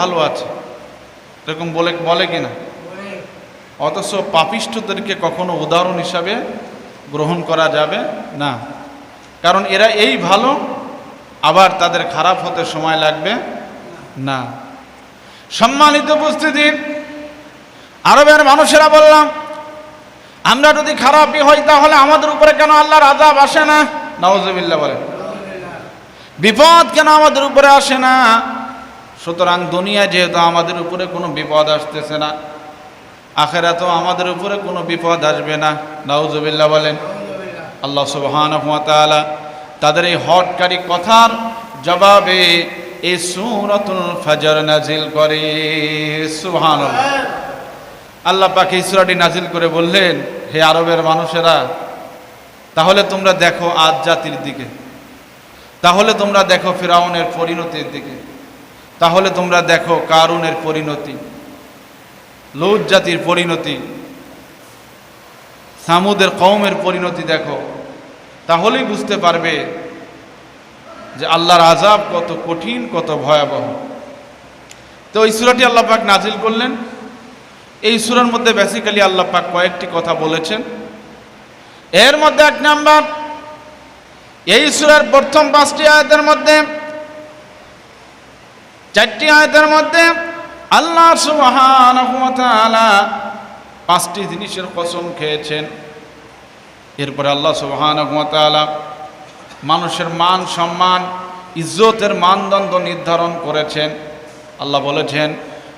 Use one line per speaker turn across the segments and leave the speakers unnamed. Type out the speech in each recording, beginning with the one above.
ভালো আছে। এরকম বলে বলে কিনা? অথচ পাপিষ্ঠদেরকে কখনো উদাহরণ হিসাবে গ্রহণ করা যাবে না। কারণ এরা এই ভালো, আবার তাদের খারাপ হতে সময় লাগবে না। সম্মানিত উপস্থিতি, আরবের মানুষেরা বললাম, আমরা যদি খারাপই হই, তাহলে আমাদের উপরে কেন আল্লাহর আজাব আসে না? নওয়াজবিল্লা বলেন বিপদ কেন আমাদের উপরে আসে না? সুতরাং দুনিয়া যেহেতু আমাদের উপরে কোনো বিপদ আসতেছে না আখেরা তো আমাদের উপরে কোনো বিপদ আসবে না। নাউজুবিল্লাহ বলেন, আল্লাহ সুবহান তাদের এই হটকারী কথার জবাবে এই সুরতুল ফাজর নাজিল করে। সুবহান আল্লাহ পাকে ইসরাটি নাজিল করে বললেন, হে আরবের মানুষেরা, তাহলে তোমরা দেখো আজ জাতির দিকে, তাহলে তোমরা দেখো ফেরাউনের পরিণতির দিকে। তাহলে তোমরা দেখো কারুনের পরিণতি লৌদ জাতির পরিণতি, সামুদের কৌমের পরিণতি দেখো, তাহলেই বুঝতে পারবে যে আল্লাহর আজাব কত কঠিন, কত ভয়াবহ। তো এই সুরাটি আল্লাহ পাক নাজিল করলেন। এই সুরার মধ্যে বেসিক্যালি আল্লাহ পাক কয়েকটি কথা বলেছেন। এর মধ্যে এক নাম্বার, এই সুরার প্রথম পাঁচটি আয়াতের মধ্যে চারটি আয়াতের মধ্যে আল্লাহ তাআলা পাঁচটি জিনিসের কসম খেয়েছেন। এরপরে আল্লাহ সুবহানাহু ওয়া মানুষের মান সম্মান, ইজ্জতের মানদণ্ড নির্ধারণ করেছেন। আল্লাহ বলেছেন,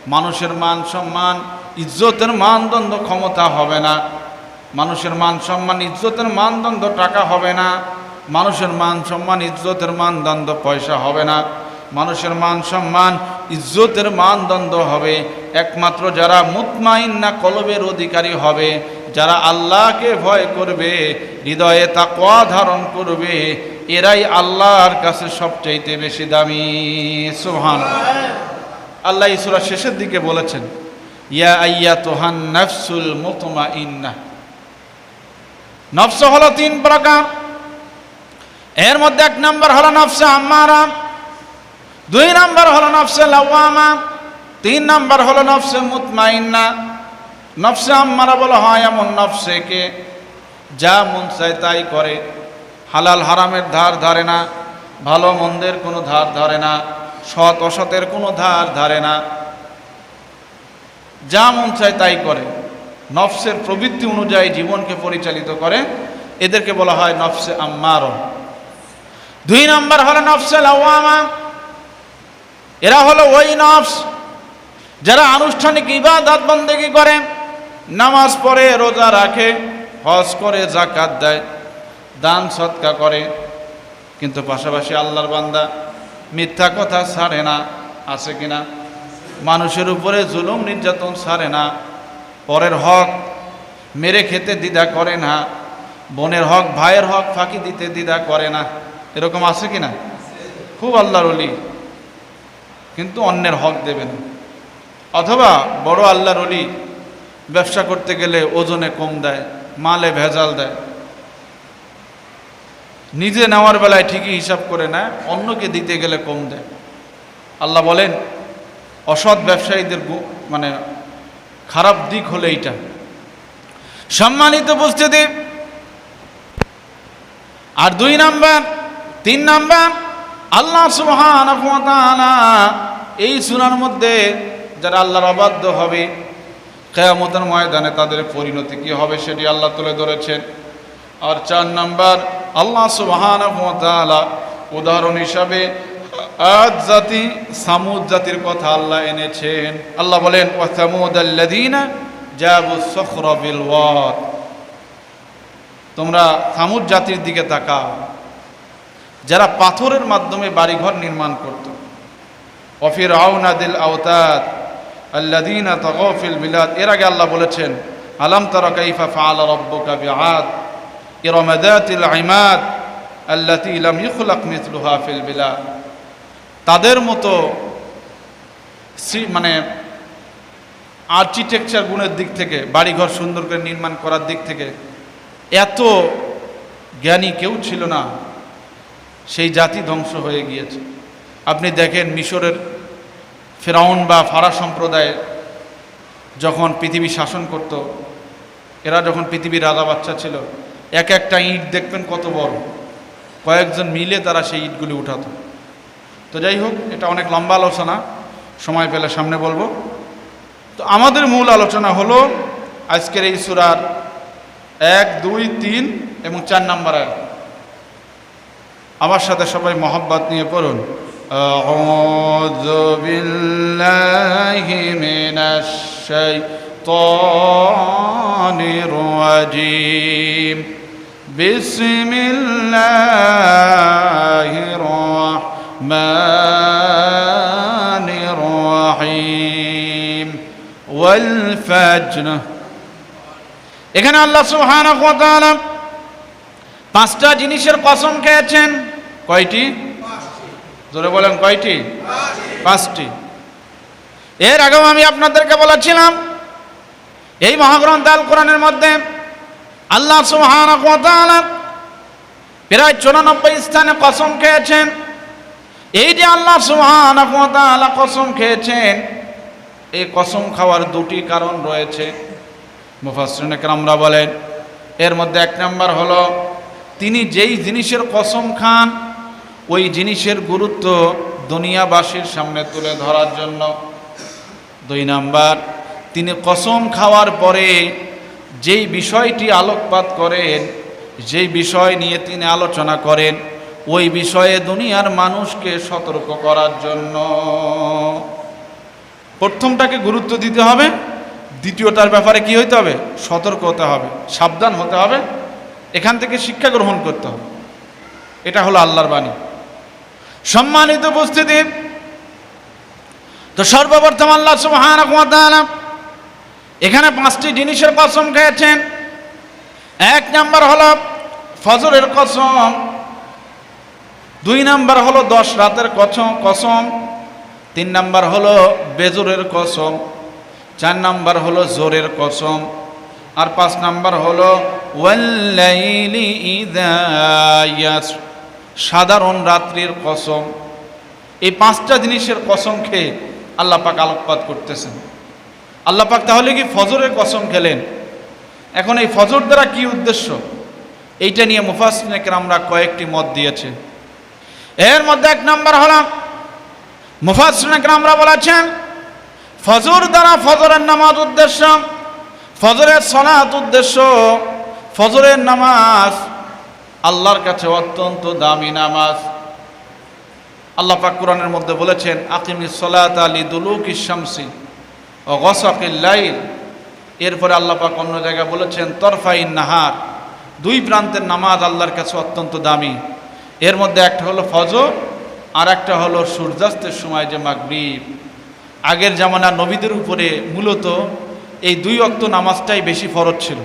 মানুষের মান সম্মান, ইজ্জতের মানদণ্ড ক্ষমতা হবে না। মানুষের মান সম্মান, ইজ্জতের মানদণ্ড টাকা হবে না। মানুষের মান সম্মান, ইজ্জতের মানদণ্ড পয়সা হবে না। মানুষের মান সম্মান, ইজ্জতের মানদণ্ড হবে। একমাত্র যারা মুতমাইন্না কলবের অধিকারী হবে, যারা আল্লাহকে ভয় করবে, হৃদয়ে তাকওয়া ধারণ করবে, এরাই আল্লাহর কাছে সবচাইতে বেশি দামি। সুহান আল্লাহ ইসুরা শেষের দিকে বলেছেন, ইয়া আইয়া তোহান নফসুল মুতমা ইন্না নফস হলো তিন প্রকার। এর মধ্যে এক নম্বর হলো নফসে আম্মারা। দুই নম্বর হলো নফসে লাওয়ামা, তিন নম্বর হলো নফসে মুতমাইন্না। নফসে আম্মারা বলা, হয়, এমন নফসেকে যা মন চায় তাই করে। হালাল হারামের ধার ধরে না, ভালো মন্দের কোনো ধার ধরে না, সৎ অসতের কোনো ধার ধারে না। যা মন চায় তাই করে। নফসের প্রবৃত্তি অনুযায়ী জীবনকে পরিচালিত করে। এদেরকে বলা হয় নফসে আম্মার। দুই নম্বর হলো নফসে লাওয়ামা এরা হলো ওই নফস, যারা আনুষ্ঠানিক ইবাদত বন্দেগী করে, নামাজ পড়ে, রোজা রাখে, হজ করে জাকাত দেয়, দান সৎকা করে, কিন্তু পাশাপাশি আল্লাহর বান্দা মিথ্যা কথা ছাড়ে না, আছে কিনা মানুষের উপরে জুলুম নির্যাতন ছাড়ে না, পরের হক মেরে খেতে দ্বিধা করে না, বোনের হক, ভাইয়ের হক ফাঁকি দিতে দ্বিধা করে না, এরকম আছে কি না? খুব আল্লাহর অলি কিন্তু অন্যের হক দেবে না। অথবা বড় আল্লাহর অলি ব্যবসা করতে গেলে ওজনে কম দেয়, মালে ভেজাল দেয়। নিজে নেওয়ার বেলায় ঠিকই হিসাব করে নেয়, অন্যকে দিতে গেলে কম দেয়। আল্লাহ বলেন, অসৎ ব্যবসায়ীদের মানে খারাপ দিক হলো এইটা। সম্মানিত উপস্থিতি। আর দুই নাম্বার, তিন নাম্বার আল্লাহ ওয়া এই সুরার মধ্যে যারা আল্লাহর অবাধ্য হবে, কেয়ামতের ময়দানে তাদের পরিণতি কি হবে সেটি আল্লাহ তুলে ধরেছেন। আর চার নম্বর, আল্লাহ তাআলা উদাহরণ হিসাবে আদ জাতি সামুদ জাতির কথা আল্লাহ এনেছেন। আল্লাহ বলেন তোমরা সামুদ জাতির দিকে তাকাও। যারা পাথরের মাধ্যমে বাড়িঘর নির্মাণ করত। অফির আউনাদিল আওতাদ আল্লাদিনা তগফিল বিলাদ এর আগে আল্লাহ বলেছেন, আলাম তারা কাইফা ফাআলা রাব্বুকা বিআদ? ইরম যাতিল ইমাদ আল্লাতী লাম ইখলাক মিথলুহা ফিল বিলাদ তাদের মতো মানে আর্কিটেকচার গুণের দিক থেকে, বাড়িঘর সুন্দর করে নির্মাণ করার দিক থেকে এত জ্ঞানী কেউ ছিল না। সেই জাতি ধ্বংস হয়ে গিয়েছে। আপনি দেখেন মিশরের ফেরাউন বা ফারা সম্প্রদায় যখন পৃথিবী শাসন করত, এরা যখন পৃথিবীর রাজা বাচ্চা ছিল, এক একটা ইট দেখবেন কত বড়। কয়েকজন মিলে তারা সেই ইটগুলি উঠাত। তো যাই হোক, এটা অনেক লম্বা আলোচনা, সময় পেলে সামনে বলব। তো আমাদের মূল আলোচনা হলো আজকের এই সুরার এক, দুই, তিন এবং চার নাম্বার আয়াত। আমার সাথে সবাই মহব্বত নিয়ে পড়ুন أعوذ بالله من الشيطان الرجيم بسم الله الرحمن الرحيم والفجر এখানে আল্লাহ সুবহানাহু ওয়া তাআলা পাঁচটা জিনিসের কসম খেয়েছেন? কয়টি? জোরে বলেন, কয়টি? পাঁচটি। এর আগেও আমি আপনাদেরকে বলেছিলাম, এই মহাগ্রন্থ আল কোরআনের মধ্যে আল্লাহ তাআলা প্রায় চুরানব্বই স্থানে কসম খেয়েছেন। এই যে আল্লাহ তাআলা কসম খেয়েছেন, এই কসম খাওয়ার দুটি কারণ রয়েছে। মুফাসরিন একরামরা বলেন, এর মধ্যে এক নম্বর হলো তিনি যেই জিনিসের কসম খান, ওই জিনিসের গুরুত্ব দুনিয়াবাসীর সামনে তুলে ধরার জন্য। দুই নাম্বার, তিনি কসম খাওয়ার পরে যেই বিষয়টি আলোকপাত করেন, যেই বিষয় নিয়ে তিনি আলোচনা করেন, ওই বিষয়ে দুনিয়ার মানুষকে সতর্ক করার জন্য। প্রথমটাকে গুরুত্ব দিতে হবে, দ্বিতীয়টার ব্যাপারে কি হইতে হবে? সতর্ক হতে হবে, সাবধান হতে হবে এখান থেকে শিক্ষা গ্রহণ করতে হবে। এটা হলো আল্লাহর বাণী। সম্মানিত উপস্থিতি, তো সর্বপ্রথম আল্লাহ তাআলা এখানে পাঁচটি জিনিসের কসম খেয়েছেন। এক নাম্বার হলো ফজরের কসম, দুই নাম্বার হলো দশ রাতের কসম কসম, তিন নাম্বার হলো বেজরের কসম, চার নাম্বার হলো জোরের কসম আর পাঁচ নাম্বার হলো সাধারণ রাত্রির কসম। এই পাঁচটা জিনিসের কসম খেয়ে আল্লাহ পাক আলোকপাত করতেছেন। আল্লাহ পাক তাহলে কি ফজরের কসম খেলেন? এখন এই ফজর দ্বারা কি উদ্দেশ্য? এইটা নিয়ে মুফাসনেকের আমরা কয়েকটি মত দিয়েছে। এর মধ্যে এক নাম্বার হলাম মুফাসনেকের আমরা বলেছেন, ফজর দ্বারা ফজরের নামাজ উদ্দেশ্য ফজরের সনাত উদ্দেশ্য ফজরের নামাজ আল্লাহর কাছে অত্যন্ত দামি নামাজ। আল্লাহ পাক কোরআনের মধ্যে বলেছেন আকিমি সলাত আলী দুলুক ইসামসি ও গসাকিল লাইল। এরপরে আল্লাহ পাক অন্য জায়গায় বলেছেন তরফাইন নাহার। দুই প্রান্তের নামাজ আল্লাহর কাছে অত্যন্ত দামি। এর মধ্যে একটা হলো ফজর, আর একটা হলো সূর্যাস্তের সময় যে মাগরিব। আগের জামানা নবীদের উপরে মূলত এই দুই অক্ত নামাজটাই বেশি ফরজ ছিল।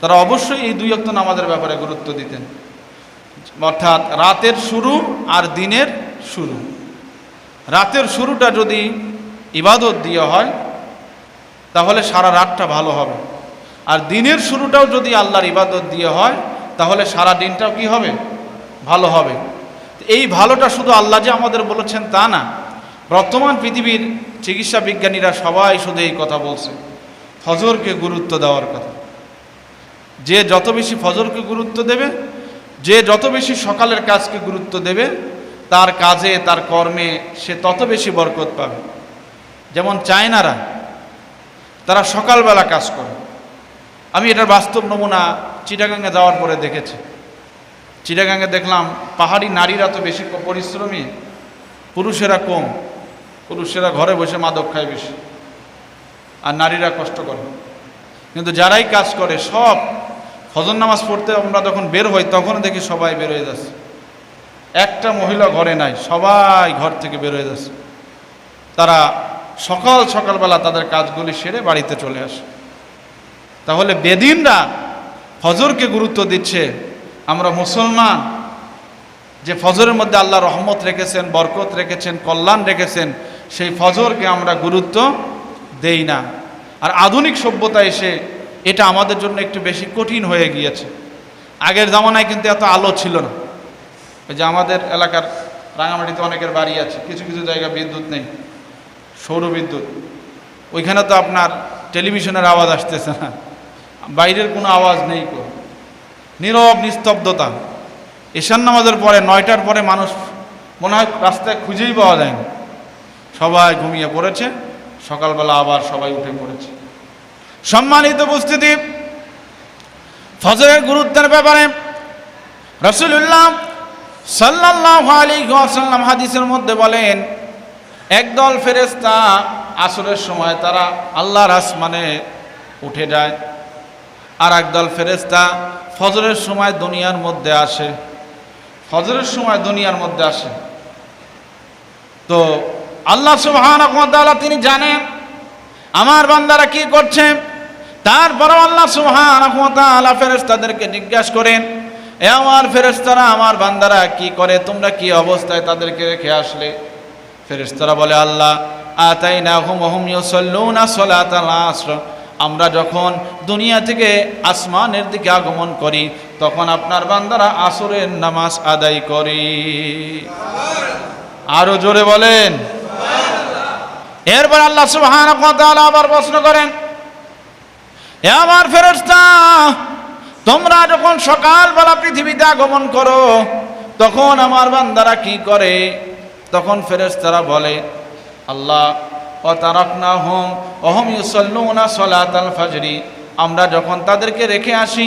তারা অবশ্যই এই দুই অক্ত নামাজের ব্যাপারে গুরুত্ব দিতেন। অর্থাৎ রাতের শুরু আর দিনের শুরু। রাতের শুরুটা যদি ইবাদত দিয়ে হয়, তাহলে সারা রাতটা ভালো হবে। আর দিনের শুরুটাও যদি আল্লাহর ইবাদত দিয়ে হয়, তাহলে সারা দিনটাও কি হবে? ভালো হবে। এই ভালোটা শুধু আল্লাহ যে আমাদের বলেছেন তা না। বর্তমান পৃথিবীর চিকিৎসা বিজ্ঞানীরা সবাই শুধু এই কথা বলছে। ফজরকে গুরুত্ব দেওয়ার কথা। যে যত বেশি ফজরকে গুরুত্ব দেবে, যে যত বেশি সকালের কাজকে গুরুত্ব দেবে, তার কাজে, তার কর্মে সে তত বেশি বরকত পাবে। যেমন চায়নারা, তারা সকালবেলা কাজ করে। আমি এটার বাস্তব নমুনা চিটাগাঙ্গে যাওয়ার পরে দেখেছি। চিটাগাঙ্গে দেখলাম, পাহাড়ি নারীরা তো বেশি পরিশ্রমী, পুরুষেরা কম। পুরুষেরা ঘরে বসে মাদক খায় বেশি। আর নারীরা কষ্ট করে। কিন্তু যারাই কাজ করে, সব ফজর নামাজ পড়তে আমরা যখন বের হই, তখন দেখি সবাই বের হয়ে যাচ্ছে। একটা মহিলা ঘরে নাই, সবাই ঘর থেকে বের হয়ে যাচ্ছে। তারা সকাল সকালবেলা তাদের কাজগুলি সেরে বাড়িতে চলে আসে। তাহলে বেদিনরা ফজরকে গুরুত্ব দিচ্ছে। আমরা মুসলমান, যে ফজরের মধ্যে আল্লাহ রহমত রেখেছেন, বরকত রেখেছেন, কল্যাণ রেখেছেন, সেই ফজরকে আমরা গুরুত্ব দেই না। আর আধুনিক সভ্যতা এসে এটা আমাদের জন্য একটু বেশি কঠিন হয়ে গিয়েছে। আগের জামানায় কিন্তু এত আলো ছিল না। ওই যে আমাদের এলাকার রাঙামাটিতে অনেকের বাড়ি আছে, কিছু কিছু জায়গা বিদ্যুৎ নেই, সৌর বিদ্যুৎ। ওইখানে তো আপনার টেলিভিশনের আওয়াজ আসতেছে না। বাইরের কোনো আওয়াজ নেই কো নীরব নিস্তব্ধতা। ঈশান নামাজের পরে, নয়টার পরে মানুষ মনে হয় রাস্তায় খুঁজেই পাওয়া যায় না সবাই ঘুমিয়ে পড়েছে। সকালবেলা আবার সবাই উঠে পড়েছে। সম্মানিত উপস্থিতি, ফজরের গুরুত্বের ব্যাপারে রসুল্লাহ সাল্লাহ আলী সাল্লাম হাদিসের মধ্যে বলেন, একদল ফেরেস্তা আসরের সময় তারা আল্লাহর আসমানে উঠে যায়, আর একদল ফেরেস্তা ফজরের সময় দুনিয়ার মধ্যে আসে। ফজরের সময় দুনিয়ার মধ্যে আসে। তো আল্লাহ সুবহান তিনি জানেন। আমার বান্দারা কি করছে? তারপরও আল্লাহ সুবহান ফেরেস্তাদেরকে জিজ্ঞাসা করেন, এ আমার ফেরেস্তারা আমার বান্দারা কি করে? তোমরা কি অবস্থায় তাদেরকে রেখে আসলে? ফেরেস্তারা বলে, আল্লাহ আতাই না হুম হুম আসর। আমরা যখন দুনিয়া থেকে আসমানের দিকে আগমন করি, তখন আপনার বান্দারা আসরের নামাজ আদায় করি। আরও জোরে বলেন। এরপর আল্লাহ তাআলা আবার প্রশ্ন করেন আমার ফেরেশতা, তোমরা যখন সকালবেলা পৃথিবীতে আগমন করো, তখন আমার বান্দারা কি করে? তখন ফেরেশতারা বলে, আল্লাহ ও তারাকনা হোম অহম ইউসল্লুনা সলাত আল ফাজরি, আমরা যখন তাদেরকে রেখে আসি,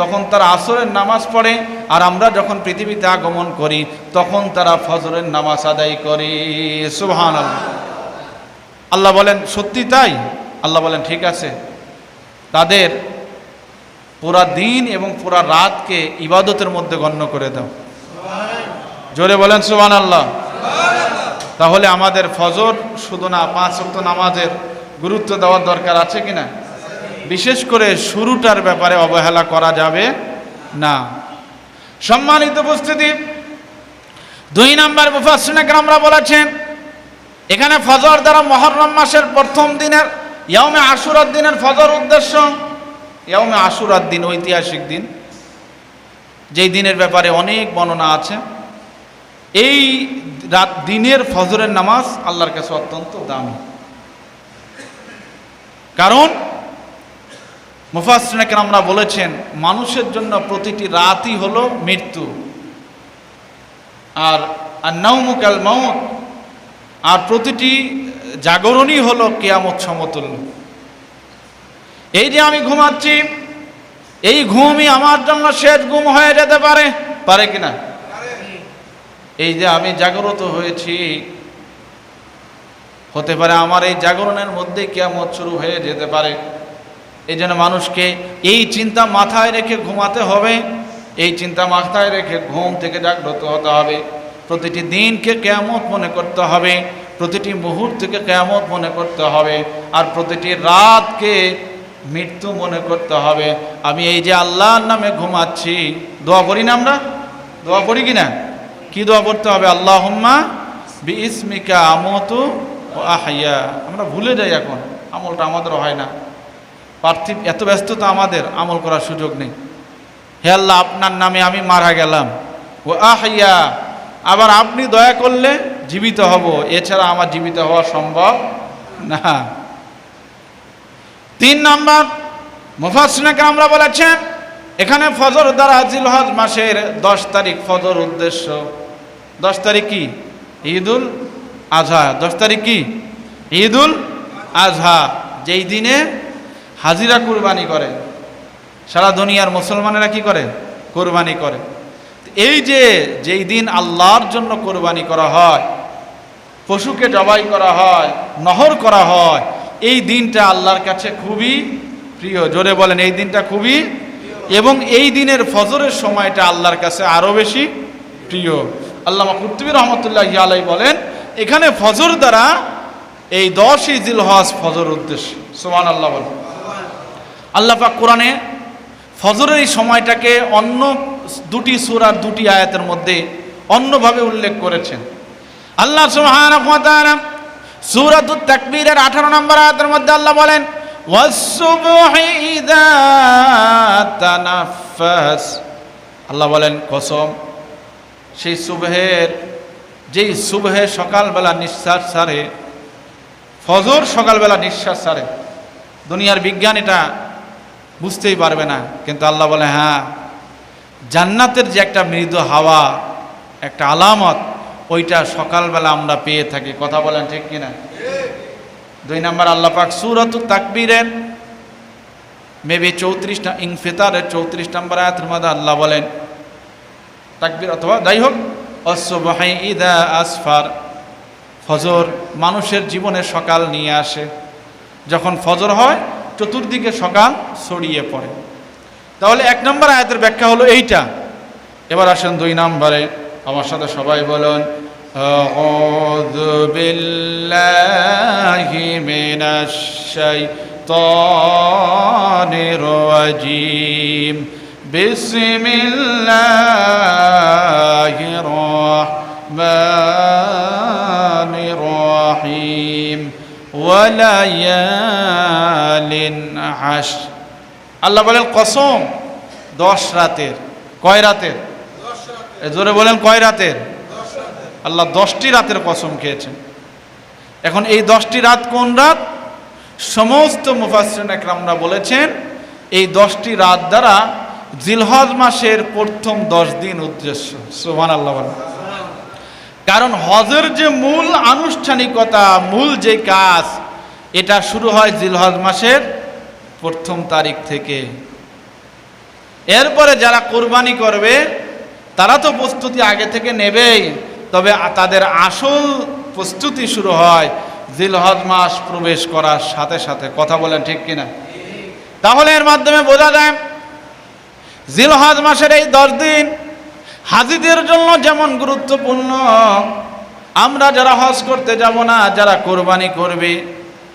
তখন তারা আসরের নামাজ পড়ে আর আমরা যখন পৃথিবীতে আগমন করি, তখন তারা ফজরের নামাজ আদায় করে। সুবহান আল্লাহ বলেন, সত্যি তাই? আল্লাহ বলেন, ঠিক আছে। তাদের পুরা দিন এবং পুরা রাতকে ইবাদতের মধ্যে গণ্য করে দাও। জোরে বলেন সুবহান আল্লাহ তাহলে আমাদের ফজর শুধু না, পাঁচ অক্ত নামাজের গুরুত্ব দেওয়ার দরকার আছে কিনা? বিশেষ করে শুরুটার ব্যাপারে অবহেলা করা যাবে না। সম্মানিত উপস্থিতি। দুই নাম্বার মুফাসিনাকে আমরা বলেছেন, এখানে ফজর দ্বারা মহরম মাসের প্রথম দিনের ইয়মে আশুরার দিনের ফজর উদ্দেশ্য ইয়মে আশুরার দিন, ঐতিহাসিক দিন, যেই দিনের ব্যাপারে অনেক বর্ণনা আছে। এই রাত দিনের ফজরের নামাজ আল্লাহর কাছে অত্যন্ত দামি। কারণ মুফাসনাকে আমরা বলেছেন, মানুষের জন্য প্রতিটি রাতই হলো মৃত্যু। আর নৌমুকাল মৌত আর প্রতিটি জাগরণই হলো কেয়ামত সমতুল্য। এই যে আমি ঘুমাচ্ছি, এই ঘুমই আমার জন্য শেষ ঘুম হয়ে যেতে পারে পারে কিনা? এই যে আমি জাগ্রত হয়েছি, হতে পারে আমার এই জাগরণের মধ্যে কেয়ামত শুরু হয়ে যেতে পারে। এই জন্য মানুষকে এই চিন্তা মাথায় রেখে ঘুমাতে হবে। এই চিন্তা মাথায় রেখে ঘুম থেকে জাগ্রত হতে হবে। প্রতিটি দিনকে কেয়ামত মনে করতে হবে। প্রতিটি মুহূর্তকে কেয়ামত মনে করতে হবে। আর প্রতিটি রাতকে মৃত্যু মনে করতে হবে। আমি এই যে আল্লাহর নামে ঘুমাচ্ছি, দোয়া করি না আমরা? দোয়া করি কি না? কি দোয়া করতে হবে? আল্লাহ হুম্মা বি ইসমিকা আমতু ও আহিয়া আমরা ভুলে যাই এখন। আমলটা আমাদেরও হয় না। পার্থিব এত ব্যস্ততা আমাদের, আমল করার সুযোগ নেই। হে আল্লাহ, আপনার নামে আমি মারা গেলাম। ও আহিয়া আবার আপনি দয়া করলে জীবিত হব। এছাড়া আমার জীবিত হওয়া সম্ভব না। তিন নম্বর মুফাসনাকে আমরা বলেছেন, এখানে ফজর দ্বারা জিল হজ মাসের দশ তারিখ ফজর উদ্দেশ্য। দশ তারিখ কি? ঈদুল আজহা দশ তারিখ কি? ঈদুল আজহা যেই দিনে হাজিরা কুরবানি করে। সারা দুনিয়ার মুসলমানেরা কি করে? কোরবানি করে। এই যে, যেই দিন আল্লাহর জন্য কোরবানি করা হয়, পশুকে জবাই করা হয়, নহর করা হয়, এই দিনটা আল্লাহর কাছে খুবই প্রিয়। জোরে বলেন, এই দিনটা খুবই এবং এই দিনের ফজরের সময়টা আল্লাহর কাছে আরও বেশি প্রিয়। আল্লাহ কুর্তুবী রহমতুল্লাহ আলাই বলেন, এখানে ফজর দ্বারা এই দশই জিল হজ ফজর উদ্দেশ্য। সোমান আল্লাহ বলেন। আল্লাহ পাক কোরআনে ফজরের এই সময়টাকে অন্য দুটি সুরার দুটি আয়াতের মধ্যে অন্যভাবে উল্লেখ করেছেন। আল্লাহ সুবহানাহু সূরাতুত তাকবীরের 18 নম্বর আয়াতের মধ্যে আল্লাহ বলেন তানাফাস আল্লাহ বলেন, কসম, সেই সুবহের, যেই সুবহে সকালবেলা নিঃশ্বাস ছাড়ে, ফজর সকালবেলা নিঃশ্বাস ছাড়ে, দুনিয়ার বিজ্ঞান এটা বুঝতেই পারবে না। কিন্তু আল্লাহ বলে হ্যাঁ জান্নাতের যে একটা মৃদু হাওয়া, একটা আলামত, ওইটা সকালবেলা আমরা পেয়ে থাকি। কথা বলেন ঠিক কিনা? দুই নম্বর, আল্লাহ পাক সুরত তাকবীরের, মেবি চৌত্রিশ ইংফিতারের চৌত্রিশ নম্বর আয়াতের মধ্যে আল্লাহ বলেন, তাকবীর অথবা যাই হোক অশ্ববাহাই ইদা আসফার ফজর মানুষের জীবনে সকাল নিয়ে আসে। যখন ফজর হয় চতুর্দিকে সকাল ছড়িয়ে পড়ে তাহলে এক নম্বর আয়াতের ব্যাখ্যা হলো এইটা এবার আসেন দুই নম্বরে আমার সাথে সবাই বলুন أعوذ بالله من الشيطان الرجيم بسم الله الرحمن الرحيم ওয়ালায়ালিন আস আল্লাহ বলেন, কসম, দশ রাতের। কয় রাতের? জোরে বলেন, কয় রাতের? আল্লাহ দশটি রাতের কসম খেয়েছেন। এখন এই দশটি রাত কোন রাত? সমস্ত মুফাসরিন একরামরা বলেছেন, এই দশটি রাত দ্বারা জিলহজ মাসের প্রথম দশ দিন উদ্দেশ্য। সোহান আল্লাহ কারণ হজের যে মূল আনুষ্ঠানিকতা, মূল যে কাজ, এটা শুরু হয় জিলহজ মাসের প্রথম তারিখ থেকে। এরপরে যারা কোরবানি করবে, তারা তো প্রস্তুতি আগে থেকে নেবেই, তবে তাদের আসল প্রস্তুতি শুরু হয় জিলহজ মাস প্রবেশ করার সাথে সাথে। কথা বলেন ঠিক কিনা? তাহলে এর মাধ্যমে বোঝা যায়, জিলহজ মাসের এই দশ দিন হাজিদের জন্য যেমন গুরুত্বপূর্ণ, আমরা যারা হজ করতে যাব না, যারা কোরবানি করবে,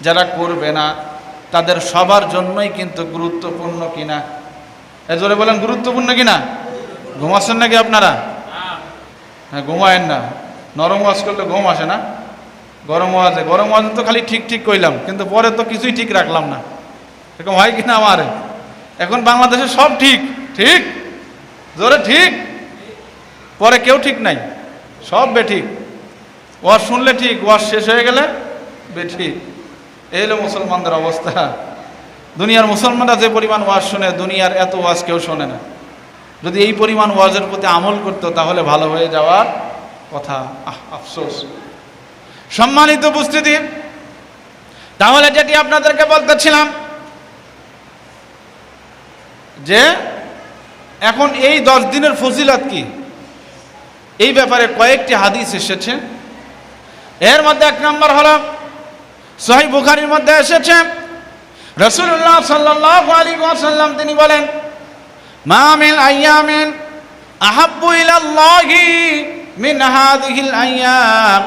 যারা করবে না, তাদের সবার জন্যই কিন্তু গুরুত্বপূর্ণ কিনা? এ জোরে বলেন, গুরুত্বপূর্ণ কিনা? ঘুমাচ্ছেন নাকি আপনারা? হ্যাঁ ঘুমায়েন না। নরম ওয়াজ করলে ঘুম আসে না। গরম ওয়াজে গরম ওয়াজে তো খালি ঠিক ঠিক কইলাম, কিন্তু পরে তো কিছুই ঠিক রাখলাম না। এরকম হয় কিনা আমার? এখন বাংলাদেশে সব ঠিক ঠিক? জোরে ঠিক? পরে কেউ ঠিক নাই। সব বেঠিক। ওয়াজ শুনলে ঠিক, ওয়াজ শেষ হয়ে গেলে বেঠিক। এই হলো মুসলমানদের অবস্থা। দুনিয়ার মুসলমানরা যে পরিমাণ ওয়াজ শোনে, দুনিয়ার এত ওয়াজ কেউ শোনে না। যদি এই পরিমাণ ওয়াজের প্রতি আমল করতো, তাহলে ভালো হয়ে যাওয়ার কথা। আহ, আফসোস। সম্মানিত উপস্থিতি, তাহলে যেটি আপনাদেরকে বলতেছিলাম, যে এখন এই দশ দিনের ফজিলত কি? এই ব্যাপারে কয়েকটি হাদিস এসেছে। এর মধ্যে এক নম্বর হলো সহি বুখারির মধ্যে এসেছে রসুল্লাহ সাল্লাহ আলী ওয়াসাল্লাম তিনি বলেন মামিন আয়ামিন আহাব্বু ইলাল্লাহি মিন হাদিহিল আয়াম।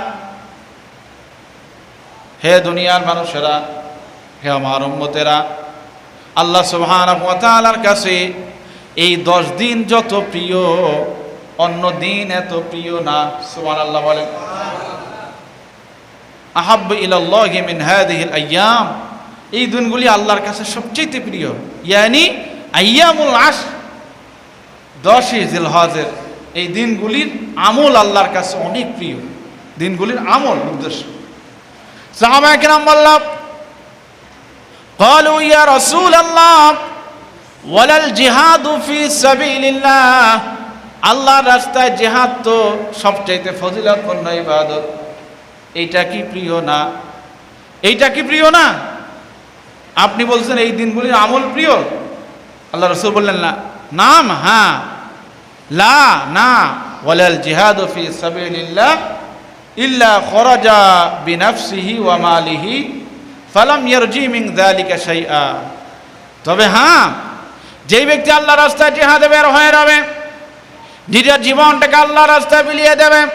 হে দুনিয়ার মানুষেরা, হে আমার উম্মতেরা, আল্লাহ সুবহানাহু ওয়া তাআলার কাছে এই দশ দিন যত প্রিয় অন্য দিন এত প্রিয় না সুবহানাল্লাহ বলেন আহাব্ব ইলাল্লাহি মিন হাদিহিল আয়াম এই দিনগুলি আল্লাহর কাছে সবচেয়ে প্রিয় ইয়ানি আয়ামুল আশ দশই জিলহজের এই দিনগুলির আমল আল্লাহর কাছে অনেক প্রিয় দিনগুলির আমল উদ্দেশ্য সাহাবা একরাম বললাম قالوا يا رسول الله ولا الجهاد في سبيل الله আল্লাহর রাস্তায় জেহাদ তো সবচাইতে ফজিলতপূর্ণ ইবাদত। এইটা কি প্রিয় না? এইটা কি প্রিয় না? আপনি বলছেন এই দিনগুলির আমল প্রিয়? আল্লাহ রসুল বললেন না নাম হ্যাঁ। লা, না। ওয়ালাল জিহাদ ফি সাবিলিল্লাহ ইল্লা খরাজা বিনাফসিহি ওয়া মালিহি ফালাম ইয়ারজি মিন যালিকা শাইআ। তবে হ্যাঁ যেই ব্যক্তি আল্লাহ রাস্তায় জিহাদে বের হয়ে যাবে নিজের জীবনটাকে আল্লাহ রাস্তায় বিলিয়ে দেবে।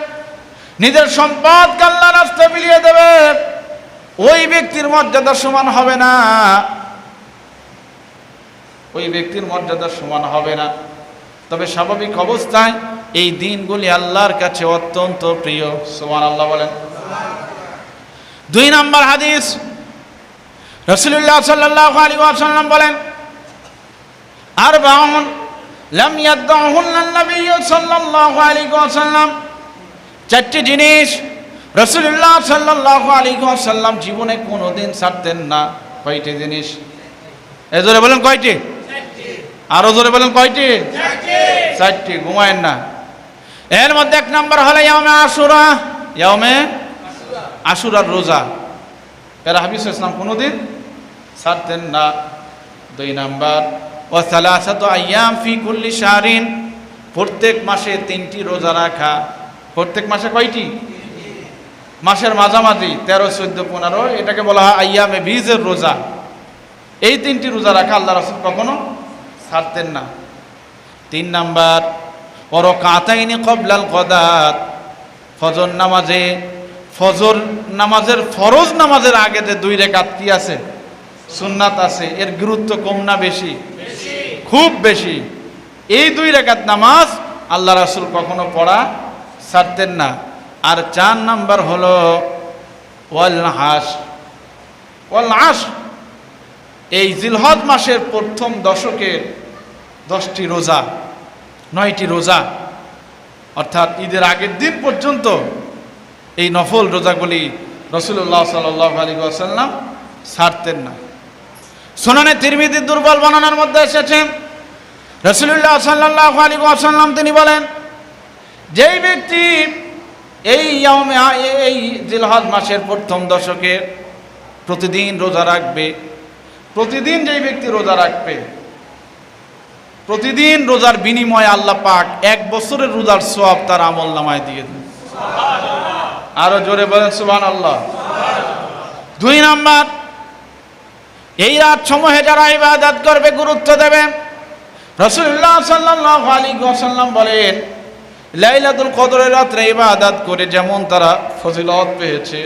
নিজের সম্পদকে আল্লাহ রাস্তায় বিলিয়ে দেবে। ওই ব্যক্তির মর্যাদা সমান হবে না। ওই ব্যক্তির মর্যাদা সমান হবে না। তবে স্বাভাবিক অবস্থায় এই দিনগুলি আল্লাহর কাছে অত্যন্ত প্রিয়। সমান আল্লাহ বলেন। দুই নম্বর হাদিস। রসুল্লাহ সাল্লাহ আলী ওয়াসাল্লাম বলেন আর বাহন লাম ইয়াদ্দাহুন্না নবী সাল্লাল্লাহু আলাইহি ওয়াসাল্লাম। চারটি জিনিস। রসুল্লাহ সাল্লাহ আলী সাল্লাম জীবনে কোনোদিন ছাড়তেন না। কয়টি জিনিস? এ জোরে বলেন কয়টি? আরও জোরে বলেন কয়টি? চারটি। ঘুমায়েন না। এর মধ্যে এক নাম্বার হলো ইয়ামে আশুরা। ইয়ামে আশুরার রোজা। এর হাবিস ইসলাম কোনোদিন ছাড়তেন না। দুই নাম্বার ও সালাসাত আয়াম ফি কুল্লি শাহরিন। প্রত্যেক মাসে তিনটি রোজা রাখা। প্রত্যেক মাসে কয়টি? মাসের মাঝামাঝি, তেরো, চোদ্দ, পনেরো, এটাকে বলা হয় আয়ামে বীজের রোজা। এই তিনটি রোজা রাখা আল্লাহ রসুল কখনো ছাড়তেন না। তিন নাম্বার পর কাঁতাইনি কবলাল কদাত ফজর নামাজে, ফজর নামাজের ফরজ নামাজের আগে যে দুই রেখাত কি আছে? সুন্নাত আছে, এর গুরুত্ব কম না বেশি? খুব বেশি। এই দুই রেখাত নামাজ আল্লাহ রাসুল কখনো পড়া ছাড়তেন না। আর চার নাম্বার হলো, ওয়াল হাস ওয়াল হাস এই জিলহদ মাসের প্রথম দশকের দশটি রোজা, নয়টি রোজা, অর্থাৎ ঈদের আগের দিন পর্যন্ত এই নফল রোজাগুলি রসুল্লাহ সাল্লাহ আলী আসাল্লাম ছাড়তেন না। সোনানে তিরমিদি দুর্বল বর্ণনার মধ্যে এসেছেন রসুল্লাহ সাল্লাহ আলী আসাল্লাম তিনি বলেন, যেই ব্যক্তি এই এই জিলহজ মাসের প্রথম দশকে প্রতিদিন রোজা রাখবে, প্রতিদিন যেই ব্যক্তি রোজা রাখবে, প্রতিদিন রোজার বিনিময়ে আল্লাহ পাক এক বছরের রোজার সব তার আমল নামায় দিয়ে দেন। আরও জোরে বলেন সুবান আল্লাহ দুই নাম্বার এই রাত সমূহে যারা ইবাদত করবে, গুরুত্ব দেবে। রসুল্লাহ সাল্লাহ আলী সাল্লাম বলেন, লাইলাতুল কদরের রাত্রে ইবাদত করে যেমন তারা ফজিলত পেয়েছে,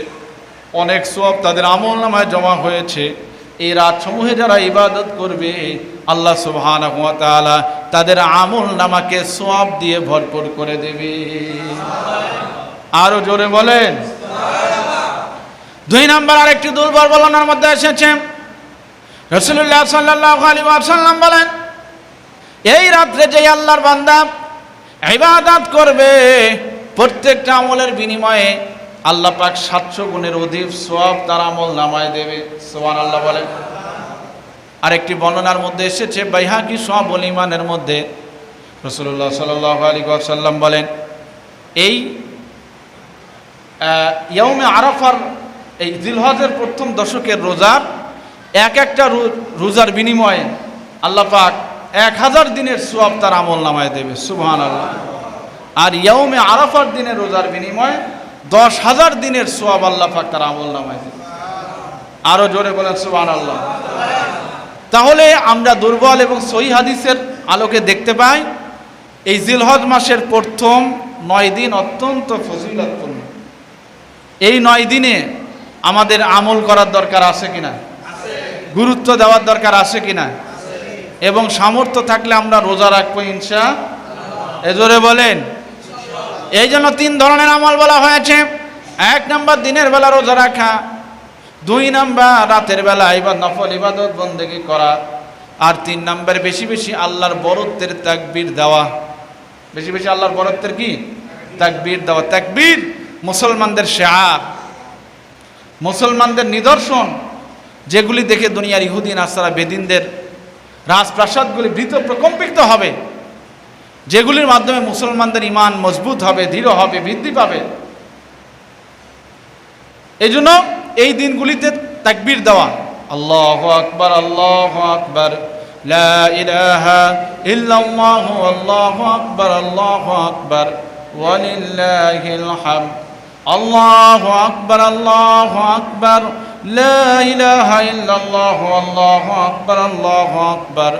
অনেক সব তাদের আমল নামায় জমা হয়েছে, এই রাত সমূহে যারা ইবাদত করবে, আল্লাহ সুবহান তাদের আমল নামাকে সব দিয়ে ভরপুর করে দেবে। আরও জোরে বলেন। দুই নাম্বার আরেকটি দুর্বল বলনার মধ্যে এসেছে রসুল্লাহ সাল্লাহ আলী সাল্লাম বলেন, এই রাত্রে যে আল্লাহর বান্দা ইবাদত করবে, প্রত্যেকটা আমলের বিনিময়ে আল্লাহ পাক সাতশো গুণের অধিক সব তার আমল নামায় দেবে। সোহান আল্লাহ বলেন। আরেকটি বর্ণনার মধ্যে এসেছে, বাইহাকি সব ইমানের মধ্যে রসুল্লাহ সাল্লাহ আলী সাল্লাম বলেন, এই ইয়মে আরাফার, এই জিলহজের প্রথম দশকের রোজার এক একটা রোজার বিনিময়ে আল্লাহ পাক এক হাজার দিনের সোয়াব তার আমল নামায় দেবে সুবহান আল্লাহ আর ইয়মে আরাফার দিনের রোজার বিনিময়ে দশ হাজার দিনের সোয়াব আল্লাহ পাক তার আমল নামায় দেবে। আরও জোরে বলেন সুবহান আল্লাহ তাহলে আমরা দুর্বল এবং সহি হাদিসের আলোকে দেখতে পাই, এই জিলহজ মাসের প্রথম নয় দিন অত্যন্ত ফজিলতপূর্ণ। এই নয় দিনে আমাদের আমল করার দরকার আছে কিনা? গুরুত্ব দেওয়ার দরকার আছে কি না? এবং সামর্থ্য থাকলে আমরা রোজা রাখব ইনশা এজোরে বলেন। এই জন্য তিন ধরনের আমল বলা হয়েছে। এক নম্বর, দিনের বেলা রোজা রাখা। দুই নাম্বার, রাতের বেলা এবার নফল, ইবাদত বন্দেগি করা। আর তিন নাম্বার, বেশি বেশি আল্লাহর বরত্বের তাকবীর দেওয়া। বেশি বেশি আল্লাহর বরত্বের কি? তাকবীর দেওয়া। তাকবীর মুসলমানদের শেয়ার। মুসলমানদের নিদর্শন। যেগুলি দেখে দুনিয়ার ইহুদিন আসারা বেদিনদের রাজপ্রাসাদগুলি ভীত প্রকম্পিত হবে, যেগুলির মাধ্যমে মুসলমানদের ইমান মজবুত হবে, দৃঢ় হবে, বৃদ্ধি পাবে। এই জন্য এই দিনগুলিতে তাকবির দেওয়া, আল্লাহ আকবর আল্লাহ আকবর আকবার আল্লাহু আকবার আল্লাহু আকবার। লা ইলাহা ইল্লাল্লাহ, আল্লাহু আকবার আল্লাহু আকবার,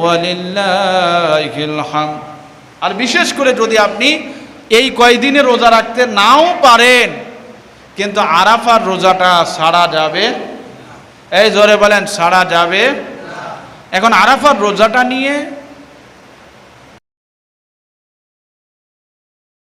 ওয়ালিল্লাহিল হামদ। আর বিশেষ করে যদি আপনি এই কয়দিনে রোজা রাখতে নাও পারেন, কিন্তু আরাফার রোজাটা সারা যাবে এই জোরে বলেন সারা যাবে এখন আরাফার রোজাটা নিয়ে